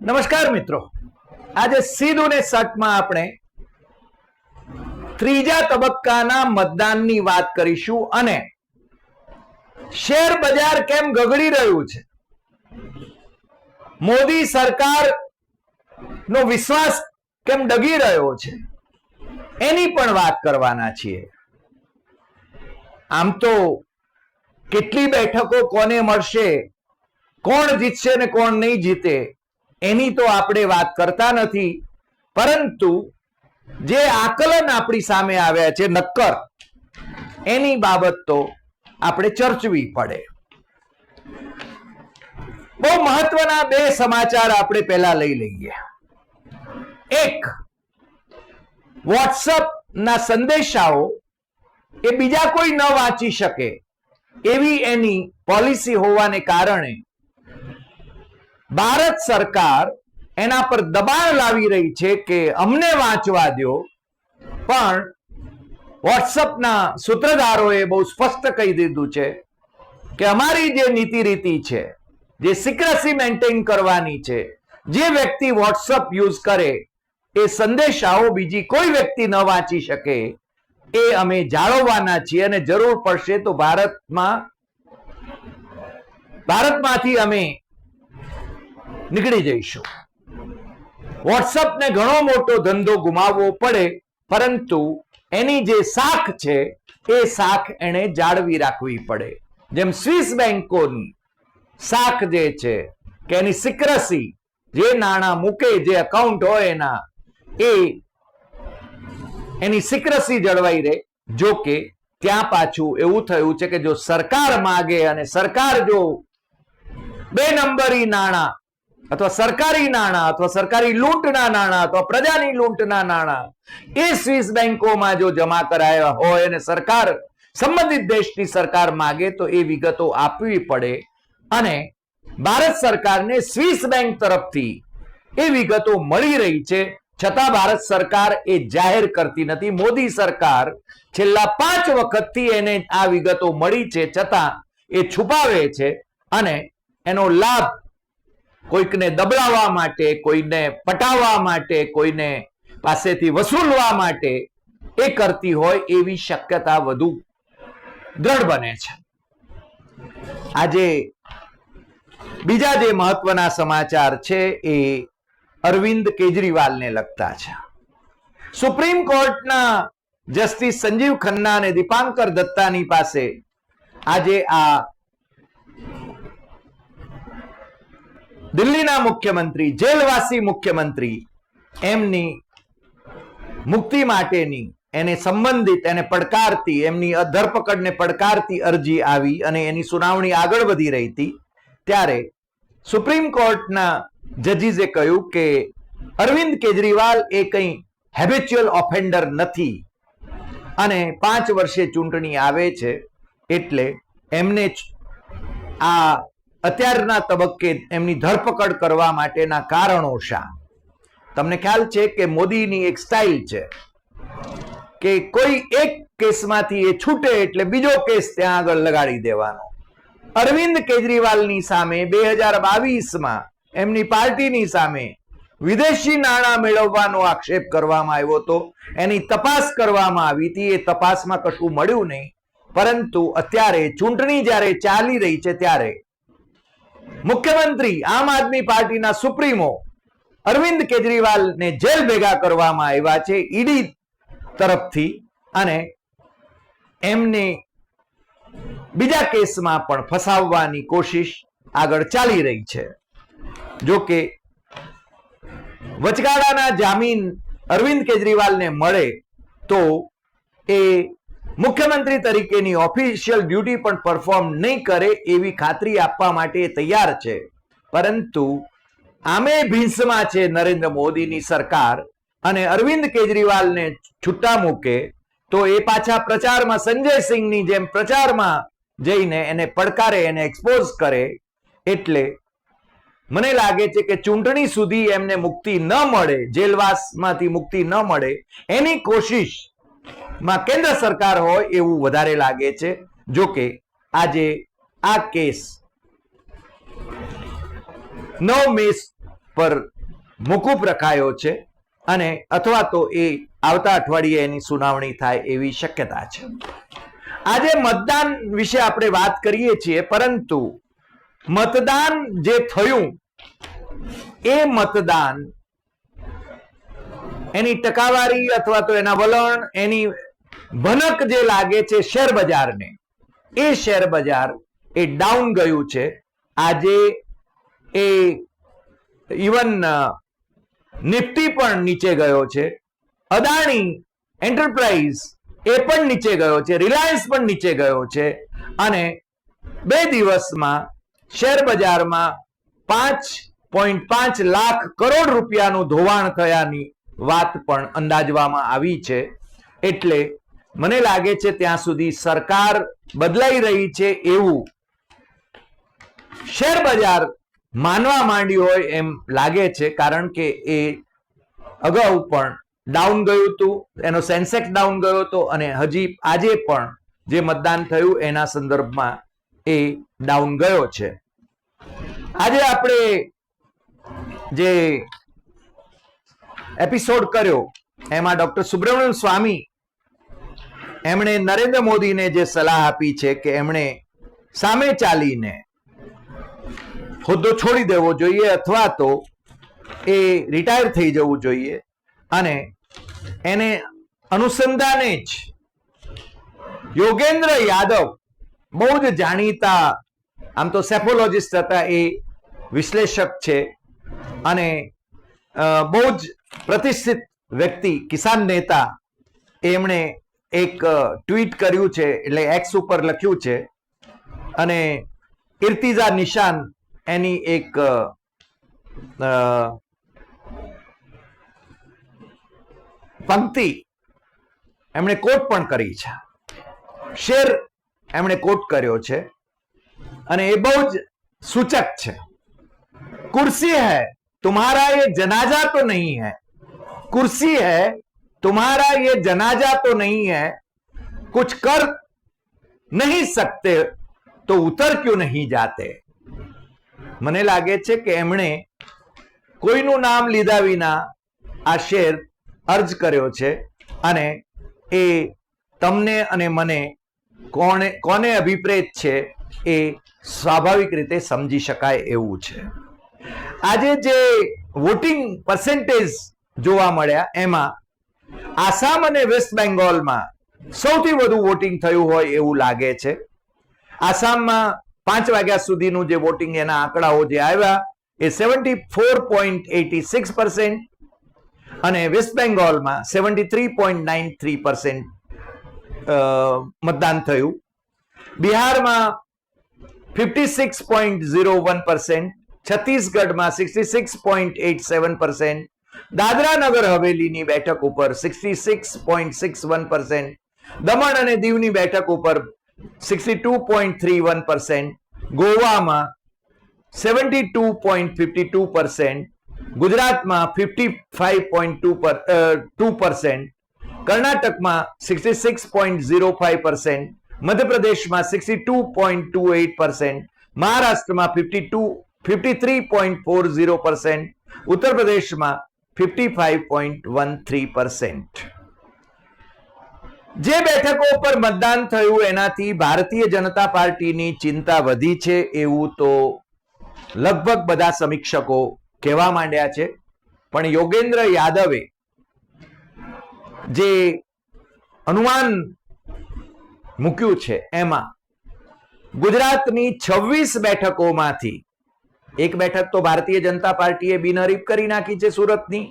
નમસ્કાર મિત્રો. આજે સીધું ને સટમાં આપણે ત્રીજા તબક્કાના મતદાનની વાત કરીશું અને શેર બજાર કેમ ગગડી રહ્યું છે? મોદી સરકાર નો વિશ્વાસ કેમ ડગી રહ્યો છે? એની પણ વાત કરવાના છીએ. આમ તો કેટલી બેઠકો કોને મળશે, કોણ જીતશે ને કોણ નહીં જીતે એની તો આપણે વાત કરતા નથી. પરંતુ જે આકલન આપણી સામે આવ્યા છે નક્કર, એની બાબત તો આપણે ચર્ચવી પડે. બહુ મહત્વના બે સમાચાર આપણે પહેલા લઈ લઈએ. એક વોટ્સઅપ ના સંદેશાઓ એ બીજા કોઈ ન વાંચી શકે એવી એની પોલિસી હોવાને કારણે ભારત સરકાર એના પર દબાણ લાવી રહી છે કે અમને વાંચવા દો પણ વોટ્સઅપના સૂત્રધારોએ બહુ સ્પષ્ટ કહી દીધું છે કે અમારી જે નીતિ રીતિ છે, જે સિક્રસી મેન્ટેન કરવાની છે, જે વ્યક્તિ વોટ્સઅપ યુઝ કરે, એ સંદેશાઓ બીજી કોઈ વ્યક્તિ ન વાંચી શકે, એ અમે જાળવવાના છીએ અને જરૂર પડશે તો ભારતમાં, ભારતમાંથી અમે નીકળી જઈશું. વોટ્સઅપને ઘણો મોટો ધંધો ગુમાવવો પડે, પરંતુ એની જે શાખ છે, એ શાખ એને જાળવી રાખવી પડે. જેમ સ્વિસ બેંકોની શાખ જે છે, કે એની સિક્રસી જે નાણાં મૂકે, જે અકાઉન્ટ હોય એના, એ એની સિક્રસી જળવાઈ રહે. જો કે, ત્યાં પાછું એવું થયું છે કે જો સરકાર માગે અને સરકાર જો બે નંબરી નાણાં અથવા સરકારી નાણાં, અથવા સરકારી લૂંટના નાણાં, અથવા પ્રજાની લૂંટના નાણાં એ સ્વિસ બેંકોમાં જો જમા કરાયા હોય અને સરકાર, સંબંધિત દેશની સરકાર માગે તો એ વિગતો આપવી પડે અને ભારત સરકારને સ્વિસ બેંક તરફથી એ વિગતો મળી રહી છે. છતાં ભારત સરકાર એ જાહેર કરતી નથી. મોદી સરકાર છેલ્લા પાંચ વખતથી એને આ વિગતો મળી છે. છતાં એ છુપાવે છે અને એનો લાભ કોઈકને દબડાવવા માટે, કોઈને પટાવવા માટે, કોઈને પાસેથી વસૂલવા માટે એ કરતી હોય એવી શક્યતા વધુ દ્રઢ બને છે. આજે બીજા જે મહત્વના સમાચાર છે એ અરવિંદ કેજરીવાલને લગતા છે. સુપ્રીમ કોર્ટના જસ્ટિસ સંજીવ ખન્ના અને દીપાંકર દત્તાની પાસે આજે આ દિલ્હીના મુખ્યમંત્રી, જેલવાસી મુખ્યમંત્રી, એમની મુક્તિ માટેની, એને સંબંધિત, એને પડકારતી, એમની ધરપકડને પડકારતી અરજી આવી અને એની સુનાવણી આગળ વધી રહી હતી. ત્યારે સુપ્રીમ કોર્ટના જજીસે કહ્યું કે અરવિંદ કેજરીવાલ એ કંઈ હેબિચ્યુઅલ ઓફેન્ડર નથી અને પાંચ વર્ષે ચૂંટણી આવે છે એટલે એમને આ અત્યારના તબક્કે એમની ધરપકડ કરવા માટેના કારણો શા? તમને ખ્યાલ છે કે મોદીની એક સ્ટાઇલ છે કે કોઈ એક કેસમાંથી એ છૂટે એટલે બીજો કેસ ત્યાં આગળ લગાડી દેવાનો. અરવિંદ કેજરીવાલની સામે બે હજાર બાવીસમાં એમની પાર્ટીની સામે વિદેશી નાણાં મેળવવાનો આક્ષેપ કરવામાં આવ્યો હતો. એની તપાસ કરવામાં આવી હતી. એ તપાસમાં કશું મળ્યું નહીં. પરંતુ અત્યારે ચૂંટણી જ્યારે ચાલી રહી છે ત્યારે મુખ્યમંત્રી આમ આદમી પાર્ટીના સુપ્રીમો અરવિંદ કેજરીવાલને જેલ ભેગા કરવામાં આવ્યા છે ઈડી તરફથી અને એમને બીજા કેસમાં પણ ફસાવવાની કોશિશ આગળ ચાલી રહી છે. જો કે વચગાળાના જામીન અરવિંદ કેજરીવાલને મળે તો એ મુખ્યમંત્રી તરીકેની ઓફિશિયલ ડ્યુટી પણ પરફોર્મ નહીં કરે એવી ખાતરી આપવા માટે તૈયાર છે. પરંતુ આમે ભીંસમાં છે નરેન્દ્ર મોદીની સરકાર અને અરવિંદ કેજરીવાલને છૂટા મૂકે તો એ પાછા પ્રચારમાં સંજય સિંહની જેમ પ્રચારમાં જઈને એને પડકારે, એને એક્સપોઝ કરે એટલે મને લાગે છે કે ચૂંટણી સુધી એમને મુક્તિ ન મળે, જેલવાસમાંથી મુક્તિ ન મળે એની કોશિશ માં કેન્દ્ર સરકાર હોય એવું વધારે લાગે છે. જો કે આજે આ કેસ નવ મેસ પર મોકૂફ રખાયો છે અને અથવા તો એ આવતા અઠવાડિયે એની સુનાવણી થાય એવી શક્યતા છે. આજે મતદાન વિશે આપણે વાત કરીએ છીએ, પરંતુ મતદાન જે થયું, એ મતદાન એની ટકાવારી અથવા તો એના વલણ, એની ભનક જે લાગે છે શેર બજારને એ શેર બજાર એ ડાઉન ગયું છે. આજે એ ઇવન નિફ્ટી પણ નીચે ગયો છે. અદાણી એન્ટરપ્રાઇઝ એ પણ નીચે ગયો છે. રિલાયન્સ પણ નીચે ગયો છે. અને બે દિવસમાં શેર બજારમાં પાંચ પોઈન્ટ પાંચ લાખ કરોડ રૂપિયાનું ધોવાણ થયાની વાત પણ અંદાજવામાં આવી છે. એટલે મને લાગે છે ત્યાં સુધી સરકાર બદલાઈ રહી છે એવું. શેર બજાર માનવા માંડ્યું હોય એમ લાગે છે, કારણ કે એ અગાઉ પણ ડાઉન ગયું હતું, એનો સેન્સેક્સ ડાઉન ગયો હતો અને હજી આજે પણ જે મતદાન થયું એના સંદર્ભમાં એ ડાઉન ગયો છે. આજે આપણે જે એપિસોડ કર્યો, એમાં ડોક્ટર સુબ્રમણ્યમ સ્વામી એમણે નરેન્દ્ર મોદીને જે સલાહ આપી છે કે એમણે સામે ચાલીને હોદ્દો છોડી દેવો જોઈએ અથવા તો એ રિટાયર થઈ જવું જોઈએ અને એને અનુસંધાને જ યોગેન્દ્ર યાદવ બહુ જ જાણીતા, આમ તો સેફોલોજીસ્ટ હતા એ વિશ્લેષક છે અને બહુ જ પ્રતિષ્ઠિત વ્યક્તિ, કિસાન નેતા, એમણે એક ટ્વીટ કર્યું છે એટલે એક્સ ઉપર લખ્યું છે અને ઇર્તિઝા નિશાન એની એક અ, અ, પંક્તિ એમણે કોટ પણ કરી છે શેર એમણે કોટ કર્યો છે અને એ બહુ જ સૂચક છે कुर्सी है तुम्हारा ये जनाजा तो नहीं है कुर्सी है तुम्हारा ये जनाजा तो नहीं है कुछ कर नहीं सकते તો ઉતર ક્યું નહીં જાતે મને લાગે છે કે એમણે કોઈનું નામ લીધા વિના આ શેર અર્જ કર્યો છે અને એ તમને અને મને કોણે કોને અભિપ્રેત છે એ સ્વાભાવિક રીતે સમજી શકાય એવું છે આજે જે વોટિંગ પર્સેન્ટેજ જોવા મળ્યા એમાં આસામ અને વેસ્ટ બેંગોલમાં સૌથી વધુ વોટિંગ થયું હોય એવું લાગે છે. આસામમાં પાંચ વાગ્યા સુધીનું જે વોટિંગ એના આંકડાઓ જે આવ્યા એ seventy four point eighty six percent અને west બેંગોલમાં seventy three point nine three percent મતદાન થયું. બિહારમાં fifty six point zero one percent છત્તીસગઢમાં sixty six point eight seven percent Dadra Nagar હવેલીની બેઠક ઉપર sixty six point six one percent Daman અને દીવની બેઠક ઉપર sixty two point three one percent ગોવામાં seventy two point fifty two percent ગુજરાતમાં fifty five point two પર two percent કર્ણાટકમાં sixty six point zero five percent મધ્યપ્રદેશમાં sixty two point two eight percent મહારાષ્ટ્રમાં fifty two fifty three point four zero percent ઉત્તર પ્રદેશમાં fifty five point one three percent જે બેઠકો પર મતદાન થયું, એનાથી ભારતીય જનતા પાર્ટીની ચિંતા વધી છે એવું તો લગભગ બધા સમીક્ષકો કહેવા માંડ્યા છે. પણ યોગેન્દ્ર યાદવે જે અનુમાન મૂક્યું છે એમાં, ગુજરાતની છવ્વીસ બેઠકોમાંથી એક બેઠક તો ભારતીય જનતા પાર્ટીએ બિનહરીફ કરી નાખી છે સુરતની.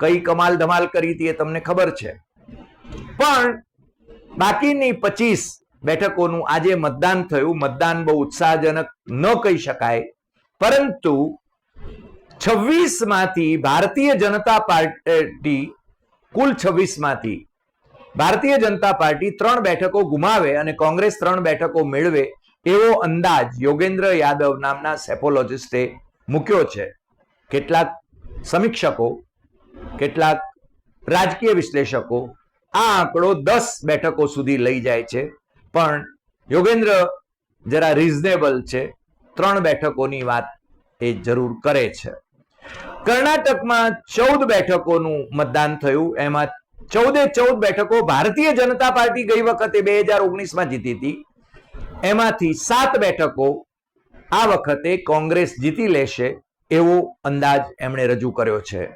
કઈ કમાલ ધમાલ કરી હતી એ તમને ખબર છે. પણ બાકીની પચીસ બેઠકોનું આજે મતદાન થયું. મતદાન બહુ ઉત્સાહજનક ન કહી શકાય. પરંતુ છવ્વીસમાંથી ભારતીય જનતા પાર્ટી, કુલ છવ્વીસમાંથી ભારતીય જનતા પાર્ટી ત્રણ બેઠકો ગુમાવે અને કોંગ્રેસ ત્રણ બેઠકો મેળવે. એવો અંદાજ યોગેન્દ્ર યાદવ નામના સેફોલોજીસ્ટે મૂક્યો છે. કેટલાક સમીક્ષકો, કેટલાક રાજકીય વિશ્લેષકો આ આંકડો દસ બેઠકો સુધી લઈ જાય છે. પણ યોગેન્દ્ર જરા રિઝનેબલ છે. ત્રણ બેઠકોની વાત એ જરૂર કરે છે. કર્ણાટકમાં ચૌદ બેઠકોનું મતદાન થયું. એમાં ચૌદે ચૌદ બેઠકો ભારતીય જનતા પાર્ટી ગઈ વખતે બે હજાર ઓગણીસમાં જીતી હતી. એમાંથી સાત બેઠકો આ વખતે કોંગ્રેસ જીતી લેશે એવો અંદાજ એમણે રજૂ કર્યો છે.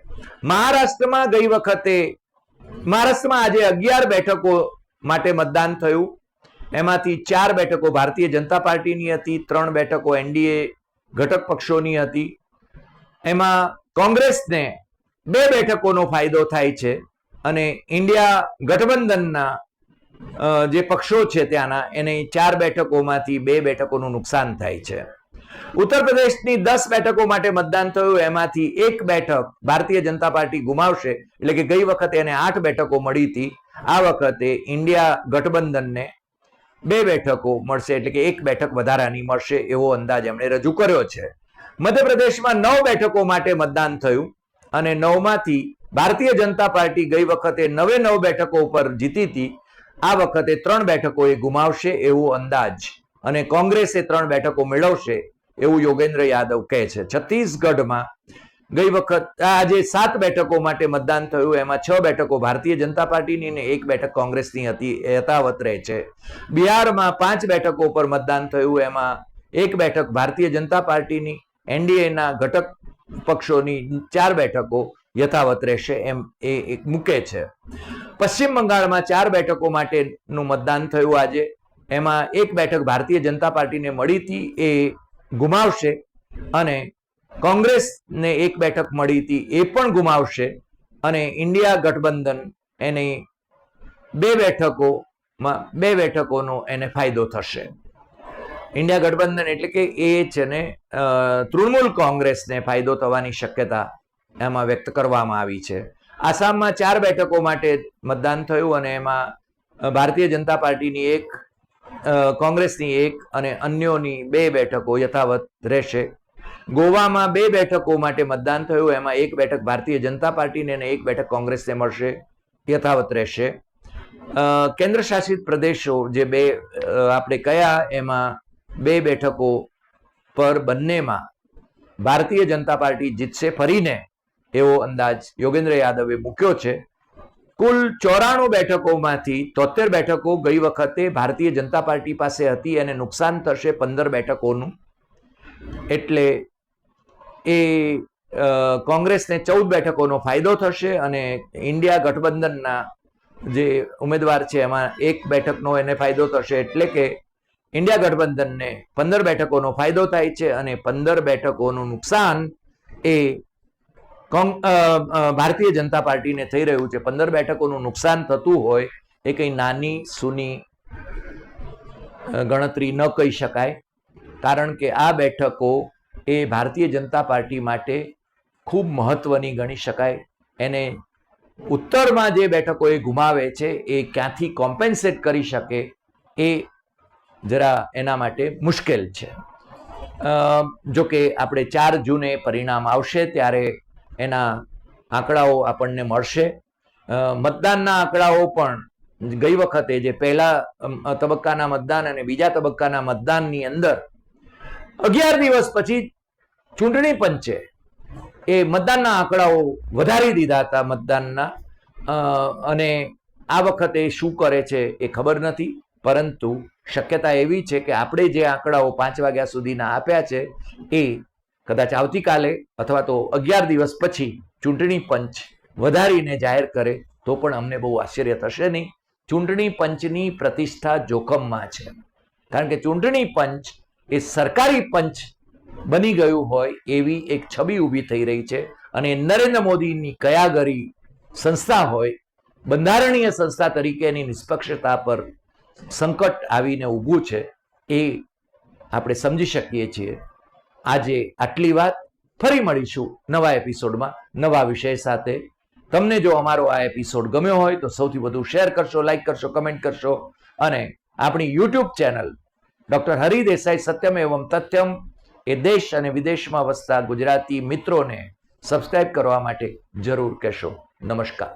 મહારાષ્ટ્રમાં ગઈ વખતે, મહારાષ્ટ્રમાં આજે અગિયાર બેઠકો માટે મતદાન થયું. એમાંથી ચાર બેઠકો ભારતીય જનતા પાર્ટીની હતી, ત્રણ બેઠકો એનડીએ ઘટક પક્ષોની હતી. એમાં કોંગ્રેસને બે બેઠકોનો ફાયદો થાય છે અને ઇન્ડિયા ગઠબંધનના જે પક્ષો છે ત્યાંના, એને ચાર બેઠકોમાંથી બે બેઠકોનું નુકસાન થાય છે. ઉત્તર પ્રદેશની દસ બેઠકો માટે મતદાન થયું, એમાંથી એક બેઠક ભારતીય જનતા પાર્ટી ગુમાવશે, એટલે કે ગઈ વખતે એને આઠ બેઠકો મળી હતી. આ વખતે ઇન્ડિયા ગઠબંધનને બે બેઠકો મળશે, એટલે કે એક બેઠક વધારાની મળશે એવો અંદાજ એમણે રજૂ કર્યો છે. મધ્યપ્રદેશમાં નવ બેઠકો માટે મતદાન થયું અને નવમાંથી ભારતીય જનતા પાર્ટી ગઈ વખતે નવે નવ બેઠકો ઉપર જીતી હતી. આ વખતે ત્રણ બેઠકો એ ગુમાવશે એવો અંદાજ અને કોંગ્રેસે ત્રણ બેઠકો મેળવશે એવું યોગેન્દ્ર યાદવ કહે છે. છત્તીસગઢમાં ગઈ વખત આજે સાત બેઠકો માટે મતદાન થયું, એમાં છ બેઠકો ભારતીય જનતા પાર્ટીની અને એક બેઠક કોંગ્રેસની હતી, એ યથાવત રહે છે. બિહારમાં પાંચ બેઠકો પર મતદાન થયું, એમાં એક બેઠક ભારતીય જનતા પાર્ટીની, એનડીએના ઘટક પક્ષોની, ચાર બેઠકો યથાવત રહેશે એમ એ એક મૂકે છે. પશ્ચિમ બંગાળમાં ચાર બેઠકો માટેનું મતદાન થયું આજે. એમાં એક બેઠક ભારતીય જનતા પાર્ટીને મળી હતી, એ ગુમાવશે અને કોંગ્રેસને એક બેઠક મળી હતી, એ પણ ગુમાવશે અને ઇન્ડિયા ગઠબંધન એની બે બેઠકોમાં બે બેઠકોનો એને ફાયદો થશે. ઇન્ડિયા ગઠબંધન એટલે કે એ છે ને તૃણમૂલ કોંગ્રેસને ફાયદો થવાની શક્યતા એમાં વ્યક્ત કરવામાં આવી છે. આસામમાં ચાર બેઠકો માટે મતદાન થયું અને એમાં ભારતીય જનતા પાર્ટીની એક કોંગ્રેસની એક અને અન્યોની બે બેઠકો યથાવત રહેશે. ગોવામાં બે બેઠકો માટે મતદાન થયું, એમાં એક બેઠક ભારતીય જનતા પાર્ટીને અને એક બેઠક કોંગ્રેસને મળશે, યથાવત રહેશે. કેન્દ્ર શાસિત પ્રદેશો જે બે આપણે કયા, એમાં બે બેઠકો પર બંનેમાં ભારતીય જનતા પાર્ટી જીતશે ફરીને એવો અંદાજ યોગેન્દ્ર યાદવે મૂક્યો છે. કુલ ચોરાણું બેઠકોમાંથી તોતેર બેઠકો ગઈ વખતે ભારતીય જનતા પાર્ટી પાસે હતી અને નુકસાન થશે પંદર બેઠકોનું. એટલે એ કોંગ્રેસને ચૌદ બેઠકોનો ફાયદો થશે અને ઇન્ડિયા ગઠબંધનના જે ઉમેદવાર છે એમાં એક બેઠકનો એને ફાયદો થશે એટલે કે ઇન્ડિયા ગઠબંધનને પંદર બેઠકોનો ફાયદો થાય છે અને પંદર બેઠકોનું નુકસાન એ ભારતીય જનતા પાર્ટીને થઈ રહ્યું છે. પંદર બેઠકોનું નુકસાન થતું હોય એ કંઈ નાની, સૂની ગણતરી ન કહી શકાય. કારણ કે આ બેઠકો એ ભારતીય જનતા પાર્ટી માટે ખૂબ મહત્વની ગણી શકાય. એને ઉત્તરમાં જે બેઠકો એ ગુમાવે છે, એ ક્યાંથી કોમ્પેન્સેટ કરી શકે એ જરા એના માટે મુશ્કેલ છે. જો કે આપણે ચાર જૂને પરિણામ આવશે, ત્યારે એના આંકડાઓ આપણને મળશે. મતદાનના આંકડાઓ પણ ગઈ વખતે જે પહેલા તબક્કાના મતદાન અને બીજા તબક્કાના મતદાનની અંદર અગિયાર દિવસ પછી ચૂંટણી પંચે એ મતદાનના આંકડાઓ વધારી દીધા હતા મતદાનના. અને આ વખતે શું કરે છે એ ખબર નથી, પરંતુ શક્યતા એવી છે કે આપણે જે આંકડાઓ પાંચ વાગ્યા સુધીના આપ્યા છે એ કદાચ આવતીકાલે અથવા તો અગિયાર દિવસ પછી ચૂંટણી પંચ વધારીને જાહેર કરે, તો પણ અમને બહુ આશ્ચર્ય થશે નહીં. ચૂંટણી પંચની પ્રતિષ્ઠા જોખમમાં છે. કારણ કે ચૂંટણી પંચ એ સરકારી પંચ બની ગયું હોય એવી એક છબી ઊભી થઈ રહી છે અને નરેન્દ્ર મોદીની કયાગરી સંસ્થા હોય, બંધારણીય સંસ્થા તરીકેની નિષ્પક્ષતા પર સંકટ આવીને ઊભું છે એ આપણે સમજી શકીએ છીએ. આજે આટલી વાત ફરી મળીશું નવા એપિસોડમાં નવા વિષય સાથે. તમને જો અમારો આ એપિસોડ ગમ્યો હોય તો સૌથી વધુ શેર કરશો, લાઈક કરશો, કમેન્ટ કરશો અને આપણી યુટ્યુબ ચેનલ ડોક્ટર હરિદેસાઈ સત્યમ એવમ તથ્યમ એ દેશ અને વિદેશમાં વસતા ગુજરાતી મિત્રોને સબસ્ક્રાઇબ કરવા માટે જરૂર કહેશો. નમસ્કાર.